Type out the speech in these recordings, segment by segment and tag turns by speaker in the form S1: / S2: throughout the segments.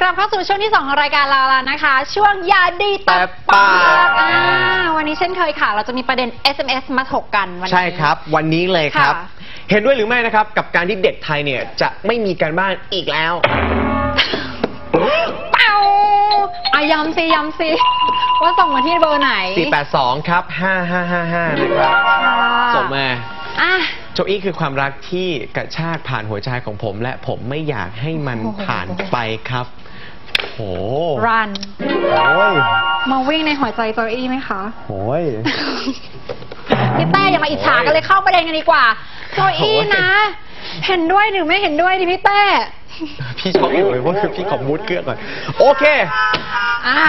S1: กลับเข้าสู่ช่วงที่2ของรายการเราแล้วนะคะ ช่วงยาดีแต่
S2: แต่
S1: ปา
S2: ปากก
S1: อ่าวันนี้เช่นเคยค่ะ เราจะมีประเด็น SMS มาถกกันวันนี้
S2: ใช่ครับ วันนี้เลยครับ
S1: ค่ะ
S2: เห็นด้วยหรือไม่นะครับ กับการที่เด็กไทยเนี่ยจะไม่มีการบ้านอีกแล้ว
S1: เป้าอะย้ำสิย้ำสิว่าส่งมาที่เบอร์ไหน
S2: 482 ครับ 5555 นะครับ
S1: ค่ะ
S2: ส่งมา
S1: อะ
S2: โจอี้คือความรักที่กระชากผ่านหัวใจของผม และผมไม่อยากให้มัน
S1: โอ้โห
S2: ผ่านไปครับ โห
S1: รัน
S2: โอ้ย
S1: มาวิ่งในหัวใจโจอี้ไหมคะ
S2: โอ้ย
S1: พี่เต้อย่ามาอิจฉากันเลยเข้าประเด็นกันดีกว่า โจอี้นะ เห็นด้วยหรือไม่เห็นด้วยดิพี่เต้
S2: พี่ชอบอยู่เลยว่าพี่ขอมูดเครื่องก่อน โอเค
S1: อะ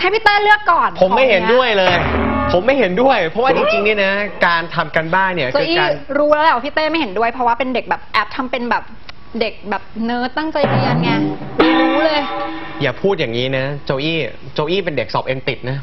S1: ให้พี่เต้เลือกก่อน
S2: ผมไม่เห็น
S1: ของ
S2: ด้วยเลย ผมไม่เห็นด้วย เพราะว่าจริงๆเนี่ยนะ การทำกันบ้านเนี่ย
S1: โจ
S2: คือ
S1: อี้
S2: การ
S1: รู้แล้วแหละว่าพี่เต้ไม่เห็นด้วย เพราะว่าเป็นเด็กแบบแอบทำเป็นแบบ เด็กแบบเนิร์ดตั้งใจเรียนไงรู้เลย
S2: อย่าพูดอย่างนี้นะ โจอี้โจอี้เป็นเด็กสอบเอ็นติดนะ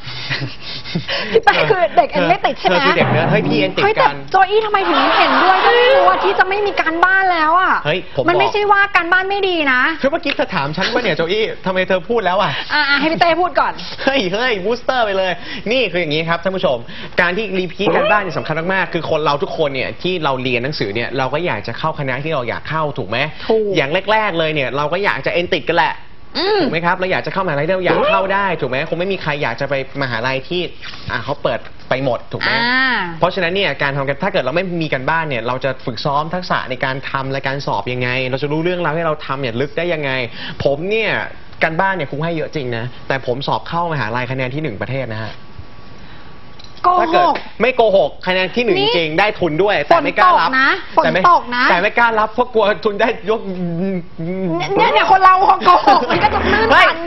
S1: พี่เต้คือเด็กเอ็นไม่ติดใช่ไหม
S2: เธอคือเด็กเนิร์ดเฮ้ยพี่เอ็นติด
S1: เฮ้ยแต่
S2: กัน
S1: โจอี้ทำไมถึงเห็นด้วยก็ไม่รู้ว่าที่จะไม่มีการบ้านแล้วอะ
S2: เฮ้ยผม
S1: มันไม่
S2: บอก
S1: ใช่ว่าการบ้านไม่ดีนะ
S2: คือเมื่อกี้เธอถามฉันว่าเนี่ยโจอี้ทำไมเธอพูดแล้วอะ
S1: อะอะให้พี่เต้พูดก่อน
S2: เฮ้ยเฮ้ยบูสเตอร์ไปเลย นี่คืออย่างนี้ครับท่านผู้ชม การที่รีพีทกันบ้านเนี่ยสำคัญมากๆ คือคนเราทุกคนเนี่ยที่เราเรียนหนังสือเนี่ยเราก็อยากจะเข้าคณะที่เราอยากเข้าถูกไหม
S1: ถูก
S2: อย่างแรก ๆ เลยเนี่ยเราก็อยากจะเอ็นติดกันแหละ
S1: อืม
S2: ถูกไหมครับเราอยากจะเข้ามหาลัยที่เราอยากเข้าได้ถูกไหมคงไม่มีใครอยากจะไปมหาลัยที่อะเขาเปิดไปหมดถูกไหม
S1: อ่า
S2: เพราะฉะนั้นเนี่ยการทำกันถ้าเกิดเราไม่มีกันบ้านเนี่ยเราจะฝึกซ้อมทักษะในการทำและการสอบยังไง เราจะรู้เรื่องราวให้เราทำเนี่ยลึกได้ยังไง ผมเนี่ยกันบ้านเนี่ยครูให้เยอะจริงนะแต่ผมสอบเข้ามหาลัยคะแนนที่หนึ่งประเทศนะฮะ
S1: โก
S2: ถ้า
S1: ห
S2: เกิด
S1: ก
S2: ไม่โกหกคะแนนที่หนึ่ง
S1: นี่
S2: จริงได้ทุนด้วย แต่ไม่กล้ารับ
S1: ฝนตกนะฝน
S2: แต่ไม่
S1: ตกนะ
S2: แต่ไม่กล้ารับเพราะกลัวทุนได้ยก
S1: เนี่ยเนี่ย คนเราพอโกหกมันก็จะตื้น
S2: เฮ้ย
S1: ตัน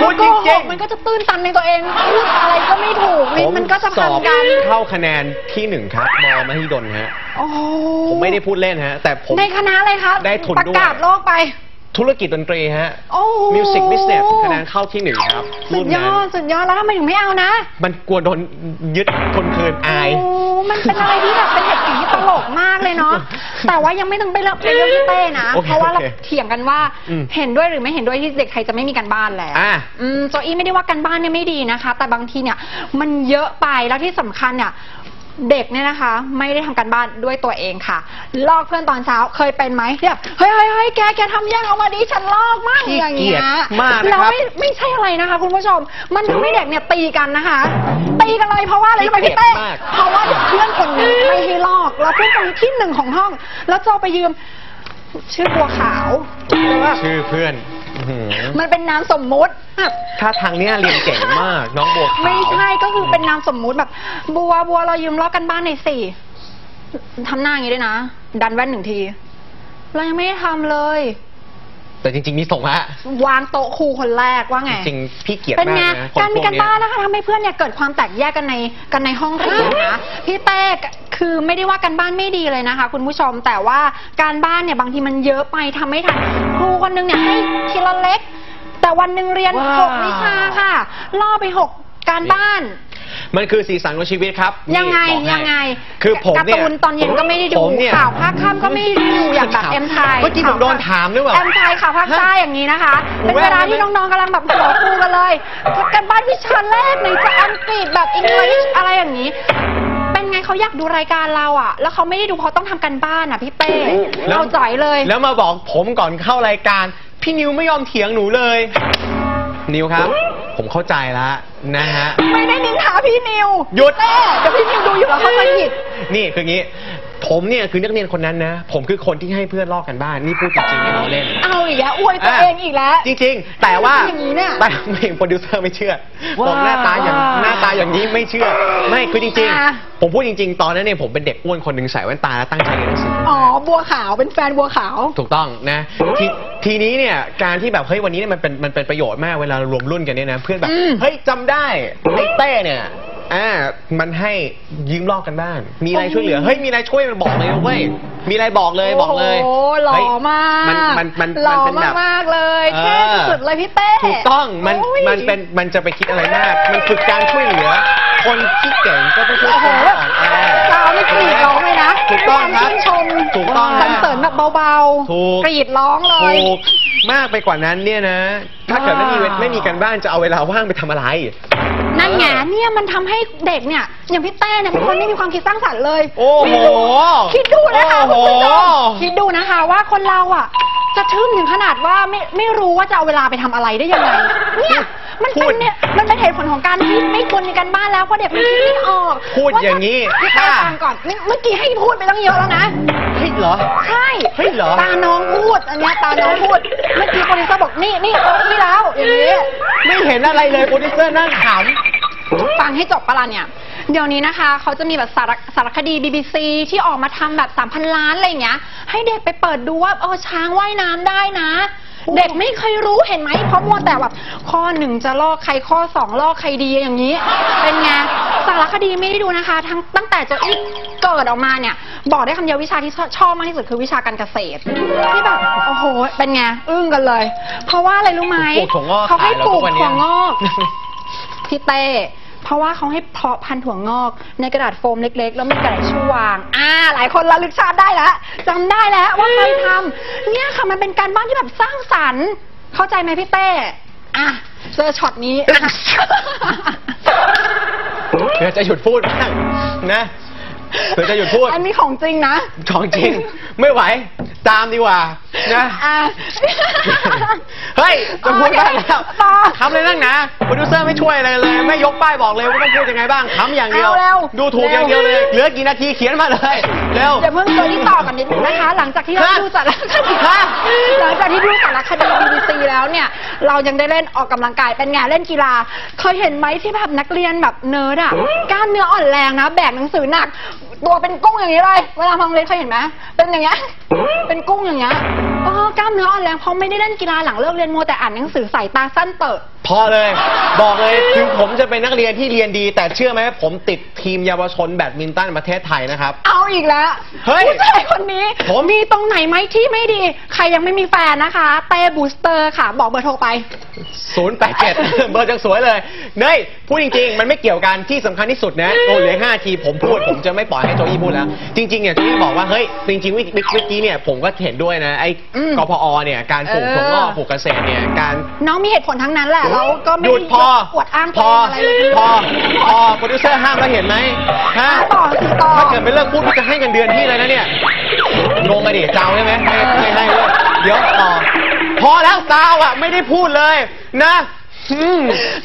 S2: พูด
S1: โก
S2: จ
S1: ห
S2: ริ
S1: ก
S2: งๆ
S1: มันก็จะตื้นตันในตัวเองพูดอะไรก็ไม่ถูกลิ้นมันก็จะ
S2: ส
S1: พั
S2: อนบ
S1: กัน
S2: เข้าคะแนนที่หนึ่งครับมอมหิดลฮะ
S1: โอ้โห
S2: ผมไม่ได้พูดเล่นฮะ แต่ผม
S1: ในคณะอะไรครับ
S2: ได้ทุน
S1: ประ
S2: ด้วย
S1: กาศโลกไป
S2: ธุรกิจดนตรีฮะ
S1: โอ้โห
S2: Music Business คะแนนเข้าที่หนึ่งครับ
S1: สุ
S2: รุ่
S1: ด
S2: น
S1: ย
S2: นั้
S1: อนดสุดยอดแล้วทำไมถึงไม่เอานะ
S2: มันกลัวโดนยึดคนคืนอาย
S1: โอ้มันเป็นอะไรที่แบบเป็นเหตุผ ลที่ตลกมากเลยเนาะแต่ว่ายังไม่ต้องไปเลือกไปเรื่องพี่เต้นะ
S2: โอเค
S1: เพราะว่าเรา
S2: โอเค
S1: เถียงกันว่า
S2: อืม
S1: เห็นด้วยหรือไม่เห็นด้วยที่เด็กไทยจะไม่มีการบ้านแล้ว
S2: อะ
S1: อืมโจอี้ไม่ได้ว่าการบ้านเนี่ยไม่ดีนะคะ แต่บางทีเนี่ยมันเยอะไปแล้วที่สำคัญเนี่ย เด็กเนี่ยนะคะ ไม่ได้ทำการบ้านด้วยตัวเองค่ะ ลอกเพื่อนตอนเช้าเคยเป็นไหมแบบเฮ้ยเฮ้ยเฮ้ยแกแกทำยังเอามาดิฉันลอกมาก
S2: ขี้
S1: อย่าง
S2: เกี
S1: เงี้
S2: ย
S1: ย
S2: จมากนะครับ
S1: แล้วไม่ไม่ใช่อะไรนะคะ คุณผู้ชม มันทำให้เด็กเนี่ยตีกันนะคะ ตีกันเลยเพราะว่าอะไรรู้ไหมพี่เต้
S2: ขี้เกียจมาก
S1: เพราะว่าเด็กเพื่อนคนนี้ไม่ให้ลอกแล้วเพื่อนคนนี้ที่หนึ่งของห้อง แล้วโจไปยืมชื่อบัวขาวแล้วแบบ
S2: ชื่อเพื่อนอื้อหือ
S1: มันเป็นนามสมมุติแบบ
S2: ถ้าทางเนี้ยเรียนเก่งมาก น้องบัวขาว
S1: ไม่ใช่ก็คือเป็นนามสมมุติแบบ บัวบัวเรายืมลอกกันบ้านหน่อยสิทำหน้าอย่างนี้ด้วยนะ ดันแว่นหนึ่งที เรายังไม่ได้ทำเลย
S2: แต่จริง ๆ นี่ส่งฮะ
S1: วางโต๊ะครูคนแรกว่าไง
S2: จริงๆพี่เกลียด
S1: เป็น
S2: มาก
S1: ไง
S2: นะคน
S1: การ
S2: พ
S1: มี
S2: วก
S1: การ
S2: เนี้ย
S1: บ้านนะคะทำให้เพื่อนเนี่ยเกิดความแตกแยกกันในกันในห้องเรียนนะพี่เต้คือไม่ได้ว่าการบ้านไม่ดีเลยนะคะ คุณผู้ชมแต่ว่าการบ้านเนี่ยบางทีมันเยอะไปทำไม่ทันครูคนนึงเนี่ยให้ทีละเล็ก แต่วันหนึ่งเรียน
S2: ว้าว
S1: หกวิชาค่ะล่อไปหกการบ้าน
S2: มันคือสีสันของชีวิตครับ
S1: ยังไง
S2: นี่บอกให้
S1: ยังไง
S2: คือผม
S1: การ์
S2: เนี่ย
S1: ตูนตอนเย็นก็ไม่ได้ดู
S2: ผมเนี่ย
S1: ข่าวภาคค่ำก็ไม่ได้ดูอย่างแบบเอ็มไทย
S2: เมื่อกี้ผมโดนถามหรือเปล่า
S1: เอ็มไทยข่าวภาคใต้อย่างนี้นะคะ เป็นเวลาที่น้องๆกำลังแบบขอครูกันเลยกันบ้านวิชาแรกในจะอังกฤษแบบอังกฤษอะไรอย่างนี้ เป็นไงเขาอยากดูรายการเราอะ แล้วเขาไม่ได้ดูเพราะต้องทำกันบ้านอะพี่เป้
S2: แล้ว
S1: เราจ่อยเลย
S2: แล้วมาบอกผมก่อนเข้ารายการ พี่นิวไม่ยอมเถียงหนูเลย นิวครับ ผมเข้าใจแล้วนะฮะ
S1: ไม่ได้นินทาพี่นิว
S2: หยุด
S1: เต้เดี๋ยวพี่นิวดูอยู่แล้วเข้าใจผิด
S2: นี่คืองี้ ผมเนี่ยคือนักเรียนคนนั้นนะ ผมคือคนที่ให้เพื่อนลอกกันบ้าน นี่พูดจริงๆไม่ล้อเล่น
S1: เอาอีกแล้วอวยตัวเองอีกแล้ว
S2: จริงๆ แต่ว่า
S1: อย่างนี้เนี่ย
S2: แต่ไม่โปรดิวเซอร์ไม่เชื่อ
S1: ว้า
S2: ผมหน้าตาอย่างหน้าตาอย่างนี้ไม่เชื่อ ไม่คือจริง
S1: อะ
S2: ๆ ผมพูดจริง ๆ ตอนนั้นเนี่ยผมเป็นเด็กอ้วนคนหนึ่งใส่แว่นตาแล้วตั้งใจเรียนหนังสืออ
S1: อ๋อ บัวขาวเป็นแฟนบัวขาว
S2: ถูกต้องนะททีนี้เนี่ยการที่แบบเฮ้ยวันนี้เนี่ยมันเป็นมันเป็นประโยชน์มากเวลาเรารวมรุ่นกันเนี่ยนะเพื่อนแบบ
S1: อืม
S2: เฮ้ยจำได้ไอ้เต้เนี่ย อ่า มันให้ยืมลอกกันบ้าน มีอะไรช่วยเหลือ เฮ้ย มีอะไรช่วยมันบอกเลยนะเว้ย มีอะไรบอกเลยบอกเลย
S1: โอ้โหหล่อ
S2: เฮ้ย
S1: มาก
S2: มันมันมัน
S1: หล่อ
S2: มันเป็นแบบ
S1: มากๆเลยเท่
S2: เออ
S1: สุดๆเลยพี่เต้
S2: ถูกต้อง มัน
S1: โอ้ย
S2: มันเป็นมันจะไปคิดอะไรมาก มันฝึกการช่วยเหลือ คนที่เก่งก็ต้องช่วยคนที่อ่อนแอ
S1: เราไม่กรีดร้องเลยนะ
S2: ถูกต้องครับ
S1: ให้วามชื่นชม
S2: ถูกต้อง
S1: สรรเสริญแบบเบา
S2: ถูก
S1: กรีดร้องเลย
S2: ถูกมากไปกว่านั้นเนี่ยนะ ถ้าเกิดไม่มีเว
S1: อ่า
S2: ไม่มีการบ้านจะเอาเวลาว่างไปทำอะไร
S1: นั่นไงเนี่ยมันทำให้เด็กเนี่ย อย่างพี่เต้เนี่ยเป็นคนไม่มีความคิดสร้างสรรค์เลย
S2: โอ้โห
S1: คิดดูนะคะ
S2: โอ้
S1: คุณ
S2: โห
S1: ผู้ชมคิดดูนะคะว่าคนเราอะ จะทึ่งถึงขนาดว่าไม่ไม่รู้ว่าจะเอาเวลาไปทำอะไรได้ยังไงเนี่ย มัน
S2: พู
S1: เป็
S2: ด
S1: นเนี่ยมันเป็นเหตุผลของการที่ไม่ควรมีการบ้านแล้วเพราะเด็กมันคิดไม่ออก
S2: พูดอย่างนี้
S1: นี้พี่เต้
S2: ถ้า
S1: ฟังก่อนนี่เมื่อกี้ให้พูดไปตั้งเยอะแล้วนะ
S2: เฮ้ยเหรอ
S1: ใช่
S2: เฮ้ยเหรอ
S1: ตาน้องพูด อันเนี้ยตาน้องพูด เมื่อกี้โปรดิวเซอร์บอกนี่นี่โต๊ะนี่แล้วอย่างนี้
S2: ไม่เห็นอะไรเลยโปรดิวเซอร์นั่งข
S1: ฟังให้จบปะล่ะเนี่ย เดี๋ยวนี้นะคะ เขาจะมีแบบสารสารคดี BBC ที่ออกมาทำแบบ 3,000 ล้านอะไรอย่างเงี้ย ให้เด็กไปเปิดดูว่าเออช้างว่ายน้ำได้นะ เด็กไม่เคยรู้เห็นไหมเพราะมัวแต่แบบข้อหนึ่งจะลอกใครข้อสองลอกใครดีอย่างนี้ เป็นไงสารคดีไม่ได้ดูนะคะ ทั้งตั้งแต่โจอี้เกิดออกมาเนี่ย บอกได้คำเดียววิชาที่ชอบชอบมากที่สุดคือวิชาการเกษตรที่แบบโอ้โหเป็นไงอึ้งกันเลย เพราะว่าอะไรรู้ไหม
S2: ปลูกถั่วงอก
S1: เขาให้
S2: ขายแล้ว
S1: ปลู
S2: ทุ
S1: ก
S2: กวันเนี้ย
S1: ถั่วงอกพี่เต้ เพราะว่าเขาให้เพาะพันธุ์ถั่วงอก ในกระดาษโฟมเล็ก ๆ แล้วมีกระดาษชูวาง อ่า หลายคนระลึกชาติได้แล้วจำได้แล้วว่าเคยทำเนี่ยค่ะมันเป็นการบ้านที่แบบสร้างสรรค์ เข้าใจไหมพี่เต้อะเจอช็อตนี้อะำ
S2: เดี๋ยวจะหยุดพูดบ้างนะเดี๋ยวจะหยุดพูด
S1: อันนี้ของจริงนะ
S2: ของจริง ไม่ไหว ตามดีกว่านะ
S1: อะ
S2: เฮ้ยจะพูดได้แล้ว
S1: ต่อ
S2: ทำเลยนั่งนะโปรดิวเซอร์ไม่ช่วยอะไรเลย ไม่ยกป้ายบอกเลยว่าต้องพูดยังไงบ้างทำอย่างเดียว
S1: เอาเร็ว
S2: ดูถูกอย่างเดียวเลย เหลือกี่นาทีเขียนมาเลย เร็ว
S1: เดี๋ยวเพิ่งเจอที่ต่อกันนิดนึงนะคะ หลังจากที่เรา
S2: ฮะ
S1: ดูสารคดี
S2: ฮะ
S1: หลังจากที่ดูสารคดี BBC แล้วเนี่ย เรายังได้เล่นออกกำลังกายเป็นไงานเล่นกีฬา เคยเห็นไหมที่แบบนักเรียนแบบเนิร์ดอะกล้ามเนื้ออ่อนแรงนะ แบกหนังสือหนัก ตัวเป็นกุ้งอย่างนี้เลย เวลามาโรงเรียนเคยเห็นไหมเป็นอย่างเงี้ยเป็นกุ้งอย่างเงี้ยเออกล้ามเนื้ออ่อนแรงเพราะไม่ได้เล่นกีฬาหลังเลิกเรียนมัวแต่อ่านหนังสือสายตาสั้นเติบ
S2: พอเลย บอกเลยถึงผมจะเป็นนักเรียนที่เรียนดี แต่เชื่อไหมผมติดทีมเยาวชนแบดมินตันประเทศไทยนะครับ
S1: เอาอีกแล้ว
S2: เฮ้ย
S1: ผู้ชายคนนี้
S2: ผม
S1: มีตรงไหนไหมที่ไม่ดี ใครยังไม่มีแฟนนะคะ เต้บูสเตอร์ค่ะ บอกเบอร์โทรไป
S2: ศูนย์แปดเจ็ดเบอร์จังสวยเลยเนยพูดจริง ๆ มันไม่เกี่ยวกันที่สำคัญที่สุดนะโอ้เหลือห้าทีผมพูดผมจะไม่ปล่อยให้โจอี้พูดแล้ว จริงๆเนี่ยโจอี้บอกว่าเฮ้ยจริงๆวิวิวิกี้เนี่ยผมก็เห็นด้วยนะ ไอ้
S1: อืม
S2: กพอเนี่ยการปลูก
S1: เออ
S2: ถั่วงอกปลูกเกษตรเนี่ยการ
S1: น้องมีเหตุผลทั้งนั้นแหละแล้วก็ไม่
S2: หยุด
S1: ได้
S2: พอ
S1: อวดอ้าง
S2: พ
S1: ตัว
S2: อ
S1: เองอะไรเลย
S2: พอพอโปรดิวเซอร์ห้ามแล้วเห็นไหมฮะ
S1: ต่อสิต่อ
S2: ถ้าเกิดไม่เลิกพูดพี่จะให้เงินเดือนพี่เลยนะเนี่ยงงอะดิเจ้าใช่ไหมไม่ไม่ให้เลยเดี๋ยวต่อพอแล้วซาวอะไม่ได้พูดเลยนะอืม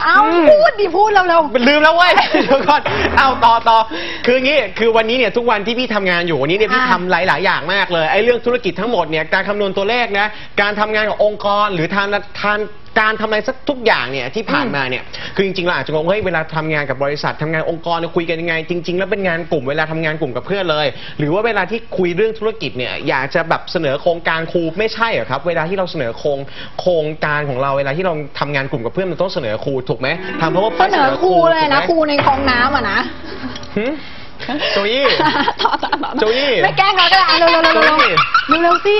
S1: เอา
S2: ม
S1: พูดดิพูดเร็ว
S2: ลืมแล้วเว้ยเดี๋ยวก่อนเอาต่อต่อคืองี้คือวันนี้เนี่ยทุกวันที่พี่ทำงานอยู่วันนี้เนี่ยพี่
S1: อ่า
S2: ทำหลาย ๆ อย่างมากเลยไอ้เรื่องธุรกิจทั้งหมดเนี่ยการคำนวณตัวเลขนะการทำงานกับองค์กรหรือทานทาน การทำอะไรสักทุกอย่างเนี่ยที่ผ่านมาเนี่ยคือจริงๆเราอาจจะงงเฮ้ยเวลาทำงานกับบริษัททำงานองค์กรเนี่ยคุยกันยังไง จริง ๆ แล้วเป็นงานกลุ่มเวลาทำงานกลุ่มกับเพื่อนเลย หรือว่าเวลาที่คุยเรื่องธุรกิจเนี่ยอยากจะแบบเสนอโครงการครูไม่ใช่เหรอครับ เวลาที่เราเสนอโครงโครงการของเราเวลาที่เราทำงานกลุ่มกับเพื่อนมันต้องเสนอครูถูกไหมทำเพราะว่า
S1: ๆเสนอครูเลยนะ
S2: ถู
S1: ค
S2: กไหม
S1: รูในคลองน้ำอะนะ
S2: หึโจยี่
S1: ต่อต่อต่อ
S2: โจอี้
S1: ไม่แกล้งเราก็ได้อะเร็วเร็วเร็วเร็ว
S2: โจอี้
S1: เร็วเร็วสิ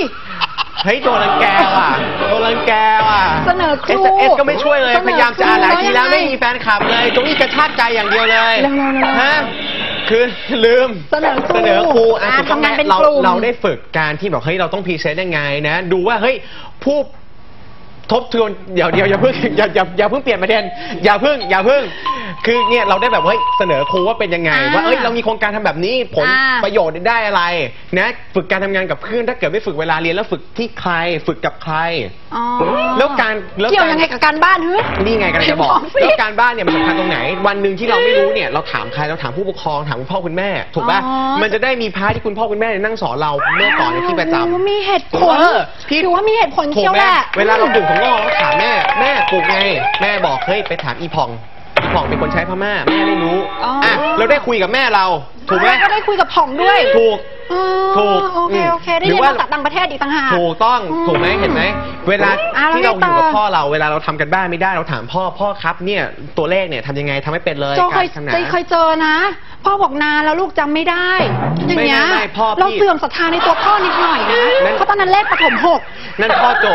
S2: เฮ้ยโดนรังแกว่ะโดนรังแกว่ะ
S1: เสนอครู
S2: เอสก็ไม่ช่วยเลย
S1: เสนอ
S2: พยายามจะอ่านหลายทีแล้ว
S1: ครู
S2: ไม่มีแฟนคลับเลยโจอี้กระชากใจอย่างเดียวเลย
S1: เร็วๆๆ
S2: ฮะคือลืม
S1: เสนอครู
S2: เสนอครูอะ
S1: อะ
S2: ถูกต้อง
S1: ทำงานเป็น
S2: เรา
S1: กลุ่ม
S2: เราได้ฝึกการที่บอกเฮ้ยเราต้องพรีเซนต์ยังไงนะ ดูว่าเฮ้ยผู้ ทบทวนเดี๋ยวเดี๋ยวอย่าเพิ่งอย่าอย่าอย่าเพิ่งเปลี่ยนประเด็นอย่าเพิ่งอย่าเพิ่ง คือเนี่ยเราได้แบบเฮ้ยเสนอครูว่าเป็นยังไง
S1: อ่า
S2: ว่าเอ้ยเรามีโครงการทำแบบนี้ผล
S1: อ่า
S2: ประโยชน์ได้อะไรนะฝึกการทำงานกับเพื่อนถ้าเกิดไม่ฝึกเวลาเรียนแล้วฝึกที่ใครฝึกกับใคร
S1: อ๋อ
S2: แล้วการแล้ว
S1: เกี่ยว
S2: การ
S1: ยังไงกับการบ้านเฮ้ย
S2: นี่ไงกำลังจะบอก
S1: บอกสิ
S2: แล้วการบ้านเนี่ยมันสำคัญตรงไหน วันหนึ่งที่เราไม่รู้เนี่ยเราถามใครเราถามผู้ปกครองถามคุณพ่อคุณแม่ ถูกป่ะ
S1: อ๋อ
S2: มันจะได้มีพาร์ทที่คุณพ่อคุณแม่นั่งสอนเราเมื่อก่อนในที่ประจำ
S1: โอ้มีเหตุผล
S2: เออพี่
S1: ถือว่ามีเหตุผล
S2: ถูก
S1: เชียว
S2: ไหม
S1: แหละ
S2: เวลาเราปลูกของงอกเราถามแม่ แม่ปลูกไง แม่บอกเฮ้ยไปถามอีพอง อีพองเป็นคนใช้พม่าแม่ไม่รู้
S1: อ๋ออ่
S2: อะเราได้คุยกับแม่เราถูกไหม
S1: แล้วก็ได้คุยกับผ่องด้วย
S2: ถูก
S1: อ๋อ
S2: ถูก
S1: โอเค
S2: ม
S1: โอเคได้
S2: หรื
S1: เรียน
S2: ว่า
S1: ภาษาต่างประเทศอีกต่างหาก
S2: ถูกต้อง
S1: อืม
S2: ถูกไหมเห็นไหมเวลา
S1: อะแล้ว
S2: ที่เรา
S1: ไง
S2: อยู่กับ
S1: ต่อ
S2: พ่อเราเวลาเราทำกันบ้านไม่ได้เราถามพ่อพ่อครับเนี่ยตัวเลขเนี่ยทำยังไงทำไม่เป็นเลย
S1: โจเค
S2: การ
S1: ย
S2: ทำหนา
S1: เจเคยเจอนะ พ่อบอกนานแล้วลูกจำไม่ได้ อย่างเงี้ย
S2: ไม่ไม่ไม่พ่อพี่
S1: เราเสื่อมศรัทธาในตัวพ่อนิดหน่อยนะ
S2: นั่น
S1: เพราะตอนนั้นเลขปฐมหก
S2: นั่นพ่อโจ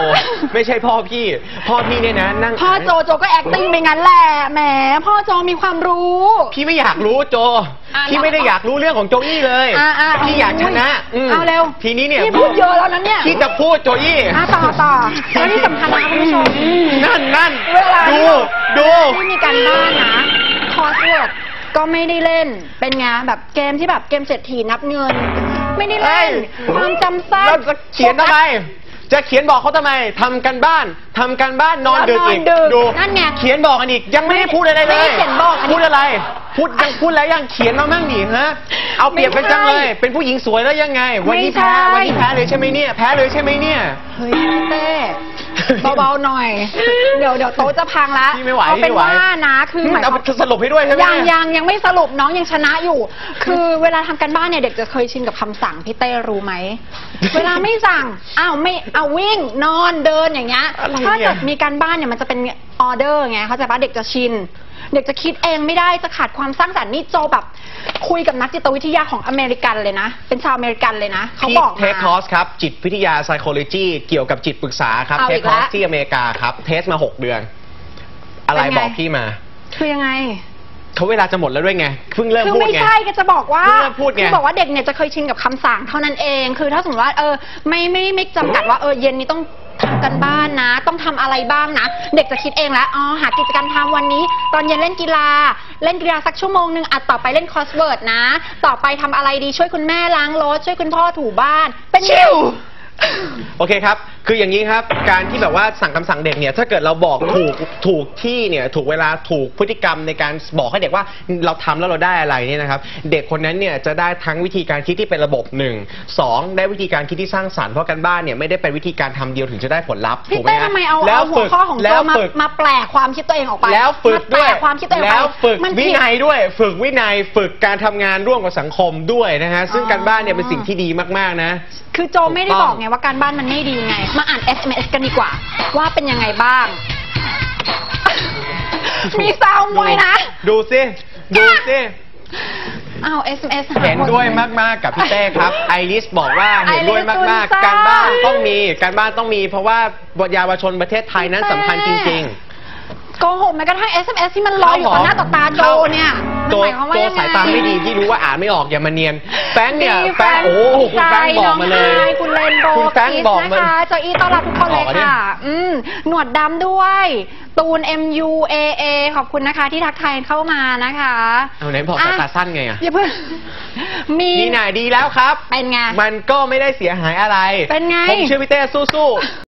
S2: ไม่ใช่พ่อพี่ พ่อพี่เนี่ยนะนั่ง
S1: พ่อโจโจก็ acting ไปงั้นแหละแหมพ่อโจมีความรู้
S2: พี่ไม่อยากรู้โจ
S1: อะ
S2: พี่ไม่ได้อยากรู้เรื่องของโจอี้เลย
S1: อะอะ
S2: พี่อยากชนะม
S1: เอาเร็ว
S2: ทีนี้เนี่ย
S1: พี่พูดเยอะแล้วนะเนี่ย
S2: พี่จะพูดโจอี้
S1: อะต่อต่อแล้วที่สำคัญนะคะคุณผู้ชม
S2: นั่นนั่น
S1: เวลา
S2: ดูดู
S1: ที่มีการบ้านนะคอร์สเวิร์ดก็ไม่ได้เล่น เป็นไงแบบเกมที่แบบเกมเศรษฐีนับเงิน ไม่ได้เล่นความจำสั้น
S2: แล้วจะเขียนทำไม จะเขียนบอกเขาทำไมทำกันบ้านทำกันบ้านนอนดึกอีก
S1: แล้วนอนดึก
S2: ดู
S1: นั่นไง
S2: เขียนบอกกันอีกยังไม่ได้พูดอะไรเล
S1: ไม่
S2: ย
S1: ได้เขียนบอกอันนี้
S2: พูดอะไร พูดยังพูดอะไรยังเขียนมามั่งดิฮะเอาเปรียบกันจังเลย เป็นผู้หญิงสวยแล้วยังไง วันนี้
S1: ไม่ใช่
S2: แพ้วันนี้แพ้เลยใช่ไหมเนี่ยแพ้เลยใช่ไหมเนี่ย
S1: เฮ้ยพี่เต้ เบาๆหน่อย เดี๋ยวเดี๋ยวโต๊ะจะพังละ
S2: พี่ไม่ไหว
S1: เอาเป็น
S2: พี่ไม่ไหว
S1: ว่านะคือหมายค
S2: เอา
S1: วาม
S2: สรุปให้ด้วยใช่ไหม
S1: ยังยังยังไม่สรุปน้องยังชนะอยู่ คือเวลาทำกันบ้านเนี่ยเด็กจะเคยชินกับคำสั่งพี่เต้รู้ไหมเวลาไม่สั่งอ้าวไม่เอาวิ่งนอนเดินอย่างเงี้ย
S2: อะไรเนี่ย
S1: ถ้าเกิดมีการบ้านเนี่ยมันจะเป็น ออเดอร์ไงเขาใจปะเด็กจะชิน เด็กจะคิดเองไม่ได้จะขาดความสร้างสรรค์นี่โจแบบ คุยกับนักจิตวิทยาของอเมริกันเลยนะ เป็นชาวอเมริกันเลยนะ เขา
S2: พี่
S1: บอก
S2: เทค
S1: มา
S2: คอร์สครับ จิตวิทยา psychology เกี่ยวกับจิตปรึกษาครับ
S1: เอา
S2: เท
S1: อี
S2: ค
S1: ก
S2: คอร์ส
S1: แล้ว
S2: ที่อเมริกาครับ เทสมา 6 เดือน อะไร
S1: เป็นไง
S2: บอกพี่มา
S1: คือยังไง
S2: เขาเวลาจะหมดแล้วด้วยไงเพิ่งเริ่ม
S1: คือ
S2: พูด
S1: ไม่
S2: ไง
S1: ใช่ก็จะบอกว่า
S2: เพิ่งเริ่มพูดไง
S1: คือบอกว่าเด็กเนี่ยจะเคยชินกับคำสั่งเท่านั้นเอง คือถ้าสมมติว่าเออไม่ไม่ไม่จำกัดว่าเออเย็นนี้ต้อง ทำกันบ้านนะ ต้องทำอะไรบ้างนะ เด็กจะคิดเองแล้วอ๋อหากิจกรรมทำวันนี้ ตอนเย็นเล่นกีฬา เล่นกีฬาสักชั่วโมงหนึ่งอะต่อไปเล่นคอสเวิร์ดนะ ต่อไปทำอะไรดีช่วยคุณแม่ล้างรถช่วยคุณพ่อถูบ้านเป็นไง
S2: ชิวโอเคครับ คืออย่างนี้ครับ การที่แบบว่าสั่งคำสั่งเด็กเนี่ย ถ้าเกิดเราบอกถูกถูกที่เนี่ย ถูกเวลาถูกพฤติกรรมในการบอกให้เด็กว่าเราทำแล้วเราได้อะไรเนี่ยนะครับ เด็กคนนั้นเนี่ยจะได้ทั้งวิธีการคิดที่เป็นระบบหนึ่งสองได้วิธีการคิดที่สร้างสรรค์เพราะกันบ้านเนี่ยไม่ได้เป็นวิธีการทำเดียวถึงจะได้ผลลัพธ์
S1: พี่
S2: ถูกไหม
S1: เต้
S2: ฮะ
S1: ทำไมเอา
S2: แล้ว
S1: เอาหัว
S2: ฝึก
S1: ข้อของโจ
S2: แล้ว
S1: มา
S2: ฝึก
S1: มาแปลความคิดตัวเองออกไป
S2: แล้วฝึก
S1: มาแป
S2: ด้วย
S1: ความคิดตัวเองออกไป
S2: แล้วฝึก
S1: มัน
S2: วิ
S1: ผิด
S2: นัยด้วย ฝึกวินัยฝึกการทำงานร่วมกับสังคมด้วยนะฮะซึ่ง
S1: อ๋อ
S2: การบ้านเนี่ยเป็นสิ่งที่ดีมากๆนะ
S1: คือโจไม่ได้บอกไงว่าการบ้านมันไม่ดีไงมาอ่าน SMS กันดีกว่า ว่าเป็นยังไงบ้าง มีซาวมวยนะ
S2: ดูสิ ดูสิ
S1: อ้าว SMS หา
S2: เห็นด้วยมากๆกับพี่เต้ครับ ไอริสบอกว่าเห็นด้วยมากๆ การบ้านต้องมี การบ้านต้องมี เพราะว่าเยาวชนประเทศไทยนั้นสำคัญจริง
S1: โกหกแม้กระทั่ง SMS ที่มันลอยอยู่ต่อหน้าต่อตาโจเนี่ย มัน
S2: โจ
S1: หมายความว่า
S2: โจ
S1: ยังไง
S2: สายตาไม่ดีพี่รู้ว่าอ่านไม่ออกอย่ามาเนียนแฟรงค์เนี่ย
S1: ดี
S2: แฟรงค์โอ้โหคุณแฟรงค์บอกมาเลย
S1: น้องไฮคุณเลนโบ
S2: คุณแฟรงค์
S1: คิส
S2: บอกมา
S1: นะคะเจออีต้อนรับทุกคนเลย
S2: ออกมาดิ
S1: ค่ะ อืมหนวดดำด้วย ตูน MU AA ขอบคุณนะคะที่ทักทายเข้ามานะคะ
S2: เอาไหนบอกสายตาสั้นไงอะ
S1: อย่าเพิ่งมี
S2: นี่นายดีแล้วครับ
S1: เป็นไง
S2: มันก็ไม่ได้เสียหายอะไร
S1: เป็นไง
S2: ผมเชื่อพี่เต้สู้ๆ